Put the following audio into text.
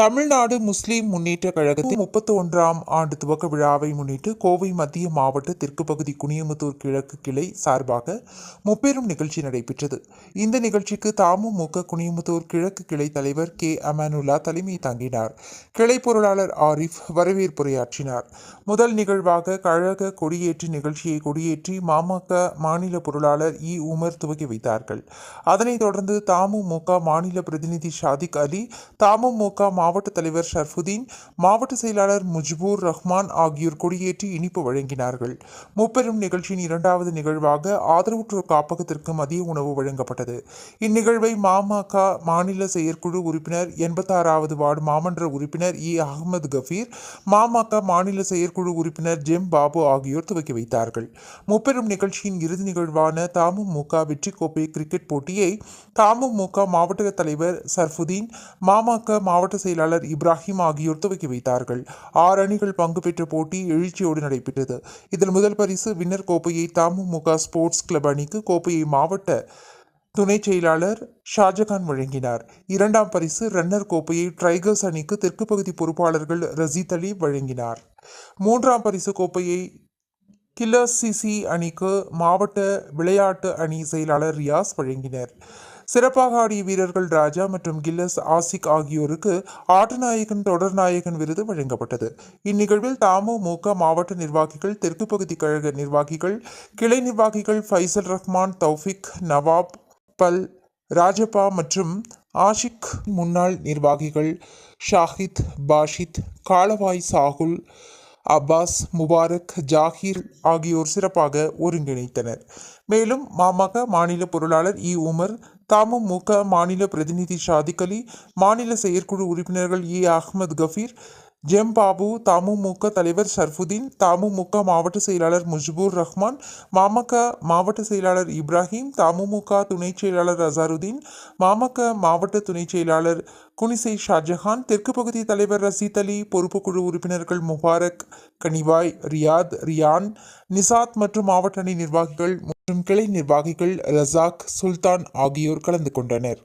தமிழ்நாடு முஸ்லீம் முன்னேற்ற கழகத்தின் முப்பத்தி ஒன்றாம் ஆண்டு துவக்க விழாவை முன்னிட்டு கோவை மத்திய மாவட்ட தெற்கு பகுதி குனியமுத்தூர் கிழக்கு கிளை சார்பாக முப்பெரும் நிகழ்ச்சி நடைபெற்றது. இந்த நிகழ்ச்சிக்கு தாமுமுக குனியமுத்தூர் கிழக்கு கிளை தலைவர் கே அமானுல்லா தலைமை தாங்கினார். கிளை பொருளாளர் ஆரிஃப் வரவேற்புரையாற்றினார். முதல் நிகழ்வாக கழக கொடியேற்று நிகழ்ச்சியை கொடியேற்றி மாமக மாநில பொருளாளர் இ உமர் துவக்கி வைத்தார்கள். அதனைத் தொடர்ந்து தமுமுக மாநில பிரதிநிதி ஷாதிக் அலி தமுமுக மாவட்ட தலைவர் ஷர்ஃபுதீன் மாவட்ட செயலாளர் முஜ்பூர் ரஹ்மான் ஆகியோர் கொடியேற்றி இனிப்பு வழங்கினார்கள். முப்பெரும் நிகழ்ச்சியின் இரண்டாவது நிகழ்வாக ஆதரவுற்றோர் காப்பகத்திற்கு மதிய உணவு வழங்கப்பட்டது. இந்நிகழ்வை மாமக மாநில செயற்குழு உறுப்பினர் எண்பத்தாறாவது வார்டு மாமன்ற உறுப்பினர் இ. அகமது கஃபீர் மாமக மாநில செயற்குழு உறுப்பினர் ஜெம். பாபு ஆகியோர் துவக்கி வைத்தார்கள். முப்பெரும் நிகழ்ச்சியின் இறுதி நிகழ்வான தமுமுக வெற்றி கோப்பை கிரிக்கெட் போட்டியை தமுமுக மாவட்ட தலைவர் சர்ஃபுதீன் மாமக மாவட்ட செயலாளர் இப்ராஹிம் ஆகியோர் துவக்கி வைத்தார்கள். ஆறு அணிகள் பங்கு பெற்ற போட்டி எழுச்சியோடு நடைபெற்றது. இதில் முதல் பரிசு வின்னர் கோப்பையை தமுமுக ஸ்போர்ட்ஸ் கிளப் அணிக்கு கோப்பையை மாவட்ட துணை செயலாளர் ஷாஜகான் வழங்கினார். இரண்டாம் பரிசு ரன்னர் கோப்பையை ட்ரைகர்ஸ் அணிக்கு தெற்கு பகுதி பொறுப்பாளர்கள் ரசீத் அலி வழங்கினார். மூன்றாம் பரிசு கோப்பையை கில்லர் சிசி அணிக்கு மாவட்ட விளையாட்டு அணி செயலாளர் ரியாஸ் வழங்கினர். சிறப்பாக ஆடிய வீரர்கள் ராஜா மற்றும் கில்லஸ் ஆசிக் ஆகியோருக்கு ஆட்டநாயகன் தொடர்நாயகன் விருது வழங்கப்பட்டது. இந்நிகழ்வில் தமுமுக மாவட்ட நிர்வாகிகள் தெற்கு பகுதி கழக நிர்வாகிகள் கிளை நிர்வாகிகள் ஃபைசல் ரஹ்மான் தௌஃபிக் நவாப் பல் ராஜப்பா மற்றும் ஆஷிக் முன்னாள் நிர்வாகிகள் ஷாஹித் பாஷித் காலவாய் சாகுல் அப்பாஸ் முபாரக் ஜாகிர் ஆகியோர் சிறப்பாக ஒருங்கிணைத்தனர். மேலும் மாமக மாநில பொருளாளர் இ. உமர் தமுமுக மாநில பிரதிநிதி ஷாதிக் அலி மாநில செயற்குழு உறுப்பினர்கள் இ. அஹ்மத் கஃபீர் ஜெம் பாபு தமுமுக தலைவர் ஷர்ஃபுதீன் தமுமுக மாவட்ட செயலாளர் முஜ்பூர் ரஹ்மான் மாமக மாவட்ட செயலாளர் இப்ராஹிம் தமுமுக துணைச் செயலாளர் அசாருதீன் மாமக மாவட்ட துணைச் செயலாளர் குனிசை ஷாஜஹான் தெற்கு பகுதி தலைவர் ரசீத் அலி பொறுப்புக்குழு உறுப்பினர்கள் முபாரக் கனிவாய் ரியாத் ரியான் நிசாத் மற்றும் மாவட்ட அணி நிர்வாகிகள் மற்றும் கிளை நிர்வாகிகள் ரசாக் சுல்தான் ஆகியோர் கலந்து கொண்டனர்.